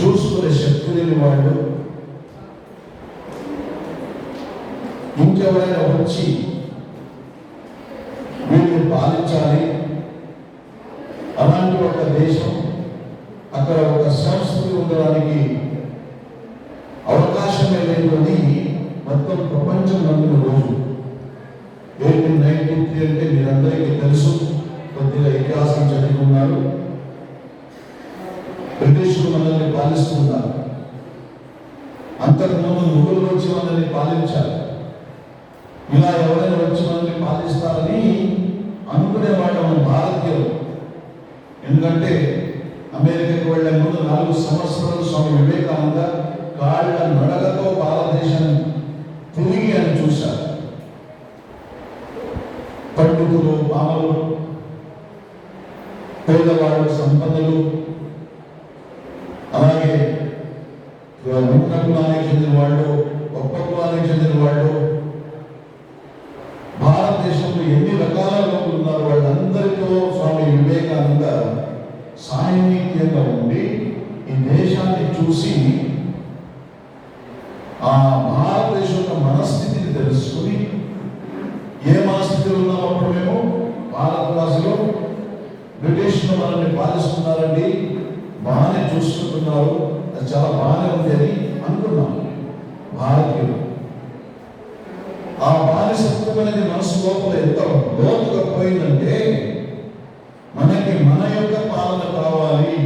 చూసుకునే శక్తి లేని వాళ్ళు ఇంకెవరైనా వచ్చి వీళ్ళని పాలించాలి? అలాంటి ఒక దేశం అక్కడ ఒక సంస్కృతి ఉండడానికి అవకాశమే లేదు మొత్తం ప్రపంచం నందున రోజు. ఎయిటీన్ నైన్టీ అంటే మీరందరికీ తెలుసు కొద్దిగా ఇతిహాసం చదివి ఉన్నారు బ్రిటిషులు మనల్ని పాలిస్తున్నారు అంతకుముందు ముగ్గురు వచ్చి పాలించాలి. ఇలా ఎవరైనా వచ్చి మనల్ని పాలిస్తారని అనుకునేవాడు మన భారతీయులు. ఎందుకంటే అమెరికాకు వెళ్ళే ముందు నాలుగు సంవత్సరాలు స్వామి వివేకానంద కాళ్ళ నడకతో భారతదేశాన్ని తిరిగి అని చూశారు. పండితులు బామలు పేదవాళ్ళు సంపదలు అలాగే ఉన్న కులానికి చెందిన వాళ్ళు గొప్ప కులానికి చెందిన వాళ్ళు భారతదేశంలో ఎన్ని రకాల లోకులు ఉన్నారు వాళ్ళందరితో స్వామి వివేకానంద సాన్నిధ్యంగా ఉండి ఈ దేశాన్ని చూసి ఆ భారతదేశం యొక్క మనస్థితిని తెలుసుకుని ఏ మనస్థితిలో ఉన్నాం అప్పుడు మేము? భారతవాసులు బ్రిటిష్ను మనల్ని పాలిస్తున్నారండి. బాగానే చూసుకుంటున్నారు. అది చాలా బాగానే ఉంది అని అనుకున్నాం. భారతీయులు. ఆ బానిసత్వం అనేది మనసు లోపల ఎంత లోతుగా పోయిందంటే మనకి మన యొక్క పాలన కావాలి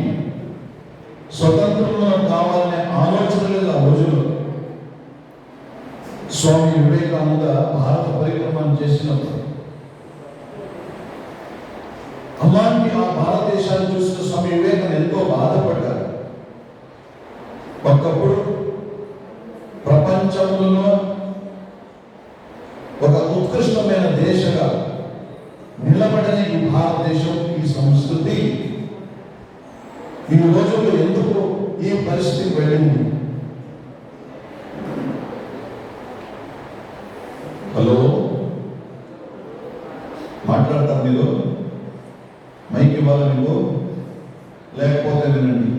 స్వతంత్రంలో కావాలనే ఆలోచన లేదు ఆ రోజుల్లో స్వామి వివేకానంద భారత పరిక్రమణ చేసినప్పుడు అలాంటి ఆ భారతదేశాన్ని చూసిన స్వామి వివేకానంద ఎంతో బాధపడ్డారు ఒకప్పుడు ప్రపంచంలో ఒక ఉత్కృష్టమైన దేశంగా నిలబడని ఈ భారతదేశం ఈ సంస్కృతి ఈ రోజుల్లో ఎందుకు ఈ పరిస్థితికి వెళ్ళింది? హలో? మాట్లాడతారు మీరు? మైక్ ఇవ్వాలి మీకు? లేకపోతే వినండి.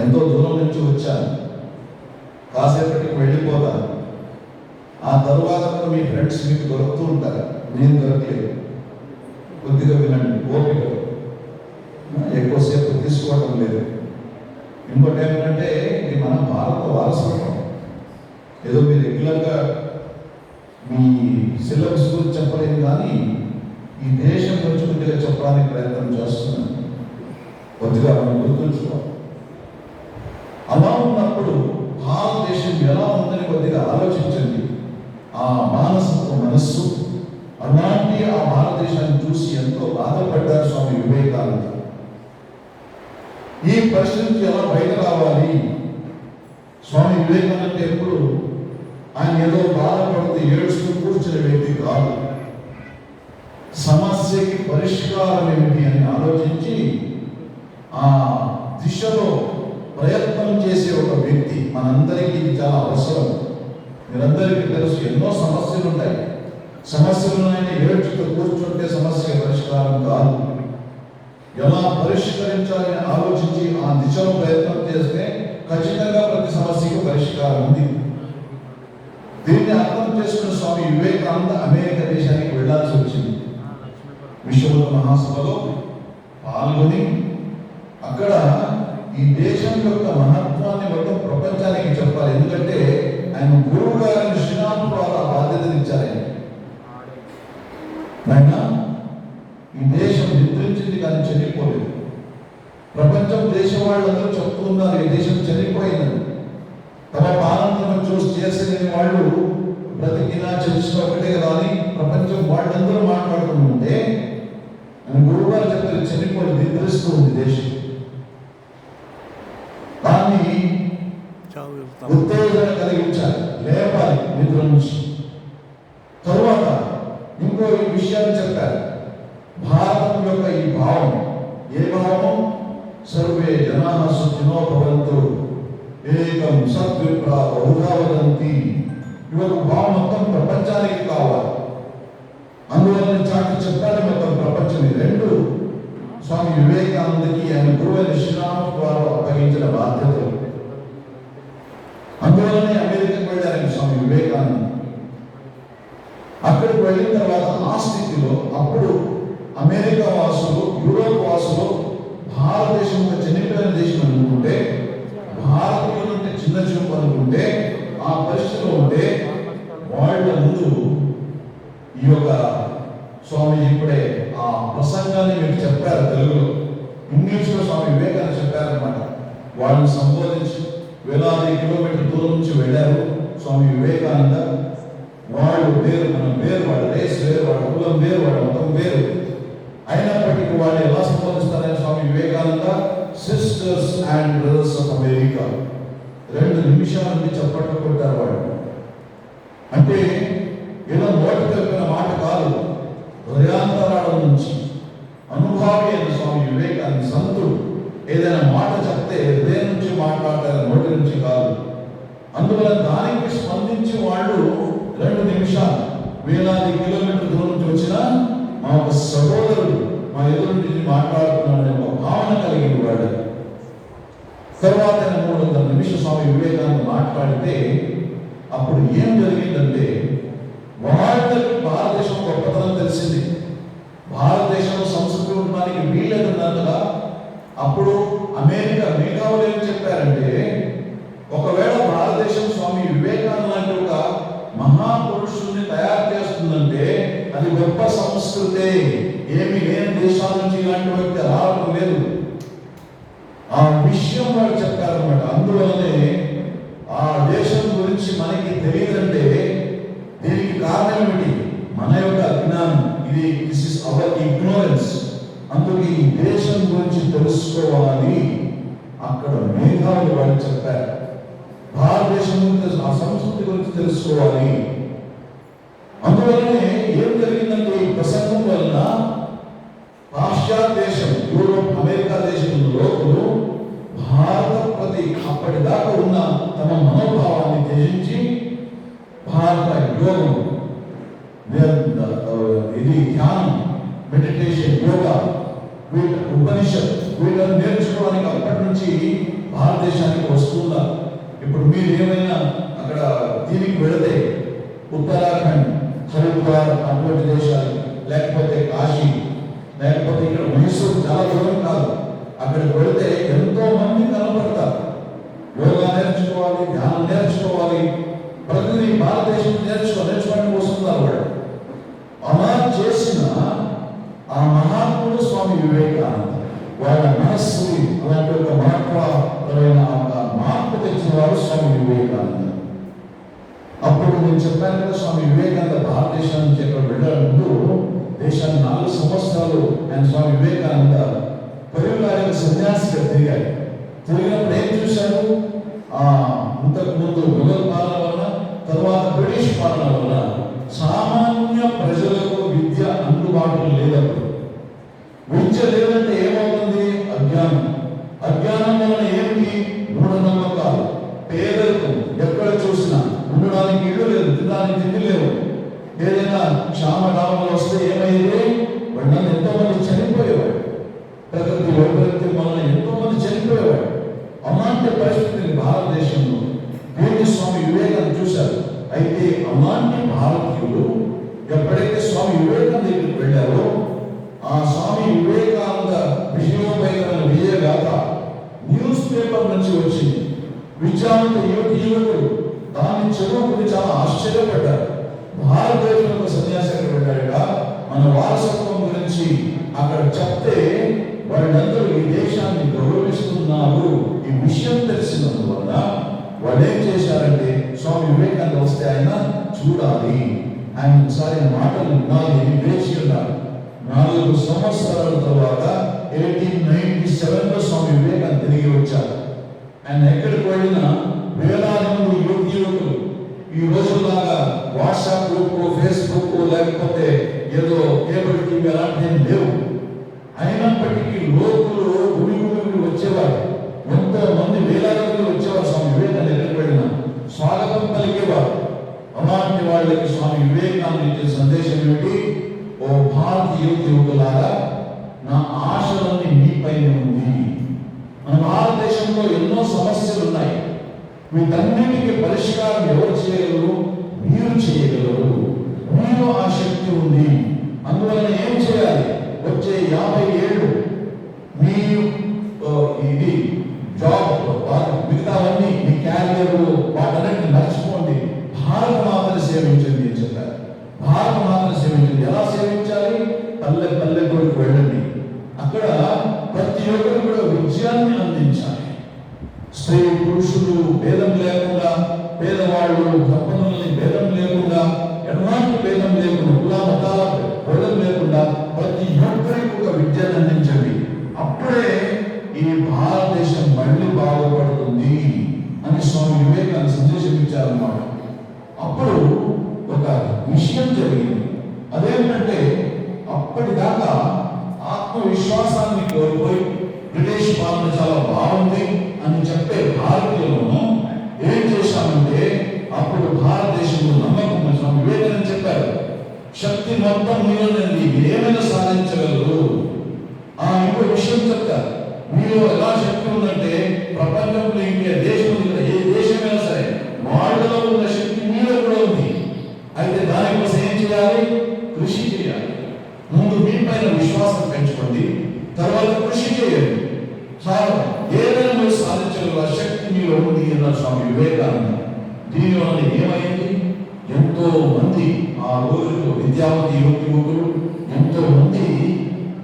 ఎంతో దూరం నుంచి వచ్చాను కాసేపటికి వెళ్ళిపోతాను ఆ తరువాత మీ ఫ్రెండ్స్ మీకు దొరుకుతూ ఉంటారు? నేను దొరకలేదు. కొద్దిగా వినండి ఓపిక. ఎక్కువసేపు తీసుకోవడం లేదు. ఇంకోటి ఏమిటంటే ఇది మన భారత వారసత్వం. ఏదో మీరు రెగ్యులర్గా మీ సిలబస్ గురించి చెప్పలేదు కానీ ఈ దేశం గురించి కొద్దిగా చెప్పడానికి ప్రయత్నం చేస్తున్నాను కొద్దిగా మనం గుర్తుంచుకోవాలి. అలా ఉన్నప్పుడు భారతదేశం ఎలా ఉందని కొద్దిగా ఆలోచించండి. ఆ మానసిక మనస్సు అలాంటి ఆ భారతదేశాన్ని చూసి ఎంతో బాధపడ్డారు స్వామి వివేకానంద. ఈ పరిస్థితి ఎలా బయట రావాలి? స్వామి వివేకానంద ఎప్పుడు ఆయన ఏదో బాధపడుతూ ఏడుస్తూ కూర్చునే వ్యక్తి కాదు. సమస్యకి పరిష్కారం ఏమిటి అని ఆలోచించి ఆ దిశలో ప్రయత్నం చేసే ఒక వ్యక్తి మనందరికీ చాలా అవసరం. మీరందరికీ తెలుసు ఎన్నో సమస్యలు ఉంటాయి సమస్యలు ఉన్నాయని ఏడ్చుతూ కూర్చుంటే సమస్య పరిష్కారం కాదు. ఎలా పరిష్కరించాలని ఆలోచించి ఆ దిశలో ప్రయత్నం చేస్తే ఖచ్చితంగా ప్రతి సమస్యకు పరిష్కారం ఉంది. దీన్ని అర్థం చేసుకున్న స్వామి వివేకానంద అమెరికా దేశానికి వెళ్ళాల్సి వచ్చింది. విశ్వబుద్ధ మహాసభలో పాల్గొని ఈ దేశం నిద్రించింది కానీ చనిపోలేదు ప్రపంచం దేశం వాళ్ళందరూ చెప్తున్నారు ఈ దేశం చనిపోయిందని తమ పాలనను చూసి చేసిన వాళ్ళు బ్రతికినా చేసిన ఒకటే కదా అని ప్రపంచం వాళ్ళందరూ మాట్లాడుతుంటే అని గురువుగారు చెప్పారు చనిపోయి నిద్రిస్తుంది దేశం. దాన్ని ఉత్తేజన కలిగించాలి లేపాలి నిద్ర నుంచి. తరువాత ఇంకో ఈ విషయాన్ని చెప్పారు భారతం యొక్క ఈ భావం. ఏ భావం? సర్వే జనా సుఖినో భవంతు. ఏకం సద్విప్ర బహుగా వదంతి. ఈ భావం మొత్తం ప్రపంచానికి కావాలి. అందువలన చాటి చెప్పాలి మొత్తం ప్రపంచం రెండు స్వామి వివేకానందకి ఆయన గురువైన శ్రీరామ్ ద్వారా అప్పగించిన బాధ్యత అందువలనే అమెరికన్ వెళ్ళారు స్వామి వివేకానంద. అక్కడికి వెళ్ళిన తర్వాత ఆ స్థితిలో అప్పుడు అమెరికా వాసులు యూరోప్ వాసులు భారతదేశం ఒక చిన్నపిల్లల దేశం అనుకుంటే భారతీయులు అంటే చిన్న చూపు అనుకుంటే ఆ పరిస్థితిలో ఉంటే వాళ్ళ ముందు ఈ యొక్క స్వామి ఇప్పుడే ఆ ప్రసంగాన్ని మీకు చెప్పారు తెలుగులో. ఇంగ్లీష్లో స్వామి వివేకానంద చెప్పారనమాట వాళ్ళని సంబోధించి వేలాది కిలోమీటర్ దూరం నుంచి వెళ్ళారు స్వామి వివేకానంద. వాళ్ళు వేరు మనం వేరు వాళ్ళ రేస్ వేరు వాళ్ళ కులం వేరు వాళ్ళ మతం వేరు. అయినప్పటికీ వాళ్ళు ఎలా సంపాదిస్తారని Swami Vivekananda sisters and brothers of America రెండు నిమిషాల నుండి చప్పట్లు కొట్టారు వాళ్ళు అంటే ఏదో నోటి తెలిపిన మాట కాదు హృదయాంతరాల నుంచి. అనుభావి అయిన స్వామి వివేకానంద సంతుడు ఏదైనా మాట చెప్తే హృదయం నుంచి మాట్లాడతారు నోటి నుంచి కాదు. అందువల్ల దానికి స్పందించి వాళ్ళు రెండు నిమిషాలు వేలాది కిలోమీటర్ దూరం నుంచి వచ్చిన మా యొక్క సహోదరుడు మా ఎదురు నుండి మాట్లాడుతున్నాడనే ఒక భావన కలిగిన వాడు. తర్వాత మూడు వందల నిమిష స్వామి వివేకానంద మాట్లాడితే అప్పుడు ఏం జరిగిందంటే వాళ్ళకి భారతదేశం గొప్పతనం తెలిసింది. భారతదేశంలో సంస్కృతి ఉండడానికి వీలదున్నట్టుగా అప్పుడు అమెరికా మిగతా ఏం చెప్పారంటే ఒకవేళ భారతదేశం స్వామి వివేకానంద లాంటి ఒక మహాపురుషుల్ని తయారు చేస్తుందంటే అది గొప్ప సంస్కృతే. ఏమి లేని దేశాల నుంచి ఇలాంటి వ్యక్తి రావడం లేదు ఆ విషయం వాళ్ళు చెప్పారన్నమాట అందువల్లనే ఆ దేశం గురించి మనకి తెలియదంటే దీనికి కారణం ఏమిటి మన యొక్క అజ్ఞానం ఇది దిస్ ఇస్ అవర్ ఇగ్నోరెన్స్ అందుకే ఈ దేశం గురించి తెలుసుకోవాలి అక్కడ మేధావులు వాళ్ళు చెప్పారు భారతదేశం గురించి తెలుసు- ఆ సంస్కృతి గురించి తెలుసుకోవాలి అందువల్లనే ఏం జరిగిందంటే ఈ ప్రసంగం వలన పాశ్చాత్య దేశం యూరోప్ అమెరికా దేశం లోకులు భారత ప్రతి అప్పటిదాకా ఉన్న తమ మనోభావాన్ని త్యజించి భారత యోగం నే- ఇది ధ్యానం మెడిటేషన్ యోగా వీటి ఉపనిషత్ వీటిని నేర్చుకోవడానికి అప్పటి నుంచి భారతదేశానికి వస్తున్నారు ఇప్పుడు మీరు ఏమైనా అక్కడ దీనికి వెళితే ఉత్తరాఖండ్ హరిద్వార్ అటువంటి దేశాలు లేకపోతే కాశీ లేకపోతే ఇక్కడ మైసూర్ చాలా దూరం కాదు. అక్కడికి వెళితే ఎంతో మంది కనపడతారు. యోగా నేర్చుకోవాలి ధ్యానం నేర్చుకోవాలి. ప్రతిదీ భారతదేశం నేర్చుకో నేర్చుకోవడానికి వస్తున్నారు వాళ్ళు. అలా చేసిన ఆ మహాత్ముడు స్వామి వివేకానంద వాళ్ళ మనస్సు అలాంటి ఒక మహత్వపరమైన మార్పు తెచ్చినవారు స్వామి వివేకానంద. అప్పుడు నేను చెప్పాను కదా స్వామి వివేకానంద భారతదేశానికి ఎక్కడ వెళ్ళాలంటూ దేశాన్ని నాలుగు సంవత్సరాలు ఆయన స్వామి వివేకానంద పరివారికి సన్యాసిగా తిరిగాడు. తిరిగినప్పుడు ఏం చూశాను ఆ ఇంతకు ముందు మొఘల్ పాలన వలన తర్వాత బ్రిటిష్ పాలన వలన చాలా ప్రజలకు విద్య అందుబాటులో లేదప్పుడు విద్య లేదంటే ఏమవుతుంది అజ్ఞానం అజ్ఞానం వలన ఏమిటి మూఢనమ్మకాలు పేదరికం ఎక్కడ చూసినా ఉండడానికి ఇల్లు లేదు తినడానికి తిండి లేవు ఏదైనా క్షామడామలు వస్తే ఏమయ్యేది వాళ్ళని ఎంతో మంది చనిపోయేవాడు ప్రకృతి వైపరీత్యం వలన ఎంతో మంది చనిపోయేవాడు అలాంటి పరిస్థితిని భారతదేశంలో దేవుని స్వామి వివేకాన్ని చూశారు. అయితే అలాంటి భారతీయులు ఎప్పుడైతే స్వామి వివేకానంద దగ్గరికి వెళ్ళారో ఆ స్వామి వివేకానంద విజయోపేతన విజయగాథ న్యూస్ పేపర్ నుంచి వచ్చింది. విద్యావంత యువతి యువకుడు దాన్ని చదువుకుని చాలా ఆశ్చర్యపడ్డారు. భారతదేశంలో ఒక సన్యాసి అక్కడ వెళ్ళాడట. మన వారసత్వం గురించి అక్కడ చెప్తే వాళ్ళందరూ ఈ దేశాన్ని గౌరవిస్తున్నారు. ఈ విషయం తెలిసినందువల్ల వాళ్ళు ఏం చేశారంటే స్వామి వివేకానంద వస్తే ఆయన చూడాలి. ఆయన ఒకసారి మాటలు వినాలి అని వేచి ఉన్నారు నాలుగు సంవత్సరాల తర్వాత ఎయిటీన్ నైన్టీ సెవెన్లో స్వామి వివేకానంద తిరిగి వచ్చారు. ఆయన ఎక్కడికి వెళ్ళినా వేలాది మంది యువతి యువకులు ఈ రోజులాగా వాట్సాప్ గ్రూప్ ఫేస్బుక్ లేకపోతే ఏదో కేబుల్ టీవీ అలాంటివి ఏం లేవు అయినప్పటికీ లోకులు గుడి గుడి వచ్చేవారు ఎంతో మంది వేలాది మంది వచ్చేవారు స్వామి వివేకానంద ఎక్కడికి వెళ్ళినా స్వాగతం పలికేవారు అలాంటి వాళ్ళకి స్వామి వివేకానంద ఇచ్చే సందేశం ఏమిటి ఓ భారతీయ యువకులారా నా ఆశలన్నీ మీపైన ఉంది మన భారతదేశంలో ఎన్నో సమస్యలు ఉన్నాయి అన్నిటికీ పరిష్కారం ఎవరు చేయగలరు? మీరు చేయగలరు. మీలో ఆ శక్తి ఉంది. అందువలన ఏం చేయాలి? వచ్చే యాభై ఏళ్ళు మీ ఇది జాబ్ మిగతావన్నీ మీ క్యారియర్ వాటన్నిటిని మర్చిపోండి. భారత మాతను సేవించండి అని చెప్పారు. భారత మాతను సేవించండి. ఎలా సేవించాలి? పల్లె పల్లెటూరికి వెళ్ళండి. అక్కడ ప్రతి ఒక్కరు కూడా విజయాన్ని అందించాలి. స్త్రీ పురుషులు భేదం పేదవాళ్ళు సంపన్నుల్ని భేదం లేకుండా ఎలాంటి భేదం లేకుండా కుల మతాల భేదం లేకుండా ప్రతి ఒక్కరికి ఒక విద్యను అందించండి. అప్పుడే ఈ భారతదేశం మళ్ళీ బాగుపడుతుంది అని స్వామి వివేకాన్ని సందేశం ఇచ్చారన్నమాట అప్పుడు ఒక విషయం జరిగింది. అదేంటంటే అప్పటిదాకా ఆత్మవిశ్వాసాన్ని కోల్పోయి బ్రిటిష్ పాలన చాలా బాగుంది అని చెప్పి భారతీయులను ఏం చేశామంటే అప్పుడు భారతదేశంలో నమ్మకం ఉన్న స్వామి వివేకానంద చెప్పారు శక్తి మొత్తం మీలోనండి ఏమైనా సాధించగలరు? ఆ ఇంకో విషయం చెప్తారు మీరు ఎలా శక్తి ఉందంటే ప్రపంచంలో ఇండియా దేశం ఉంది ఏ దేశమైనా సరే వాళ్ళలో ఉన్న శక్తి మీలో కూడా ఉంది. అయితే దానికోసం ఏం చేయాలి? కృషి చేయాలి. ముందు మీ పైన విశ్వాసం పెంచుకోండి. తర్వాత కృషి చేయండి. చాలు ఏదైనా మీరు సాధించగల శక్తి మీలో ఉంది అన్న స్వామి వివేకానంద. దీనివల్ల ఏమైంది? ఎంతో మంది ఆ రోజుల్లో విద్యావంతి యువతి యువకులు ఎంతో మంది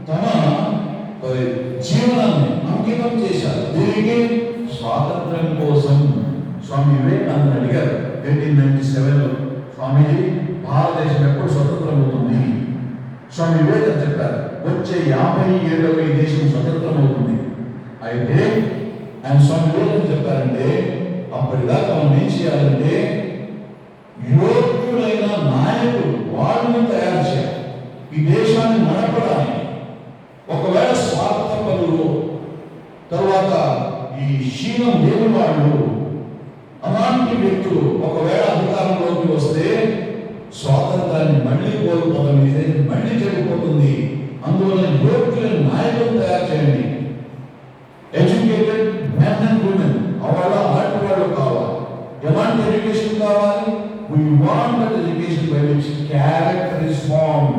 తమ జీవనాన్ని అంకితం చేశారు. దీనికి స్వాతంత్రం కోసం స్వామి వివేకానంద అడిగారు ఎయిటీన్ నైన్టీ సెవెన్లో స్వామీజీ భారతదేశం ఎప్పుడు స్వతంత్రం అవుతుంది? స్వామి వివేకానంద చెప్పారు వచ్చే యాభై ఏళ్ళలో ఈ దేశం స్వతంత్రం అవుతుంది. అయితే ఆయన స్వామి వివేకానంద చెప్పారంటే అప్పటిదాకా మనం ఏం చేయాలంటే యోగ్యుడైన నాయకులు వాడిని తయారు చేయాలి. ఈ దేశాన్ని నడపడానికి. ఒకవేళ స్వార్థపరులు తరువాత ఈ క్షీణం లేని వాళ్ళు అలాంటి వ్యక్తులు ఒకవేళ అధికారంలోకి వస్తే స్వాతంత్రాన్ని మళ్ళీ కోల్పోతాం ఈ దేశం మళ్ళీ చెడిపోతుంది అందువల్ల యోగ్యులైన నాయకులు తయారు చేయండి ఎడ్యుకేటెడ్ మెన్ అండ్ ఉమెన్ వాళ్ళ అలాంటి వాళ్ళు కావాలి ఎలాంటి ఎడ్యుకేషన్ కావాలి we want that education by which character is formed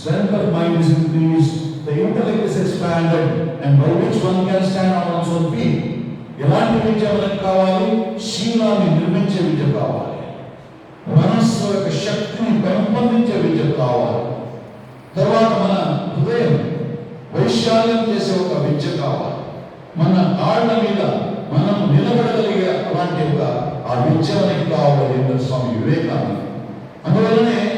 strength of mind is increased the intellect is expanded and by which one can stand on one's own feet. ఎలాంటి విద్య మనకు కావాలి? శీలాన్ని నిర్మించే విద్య కావాలి. మనస్సు యొక్క శక్తిని పెంపొందించే విద్య కావాలి. తర్వాత మన హృదయం వైశాల్యం చేసే ఒక విద్య కావాలి. మన కాళ్ళ మీద మనం నిలబడగలిగే అలాంటి ఒక ఆ విద్య మనకి కావాలి స్వామి వివేకానంద. అందువల్లనే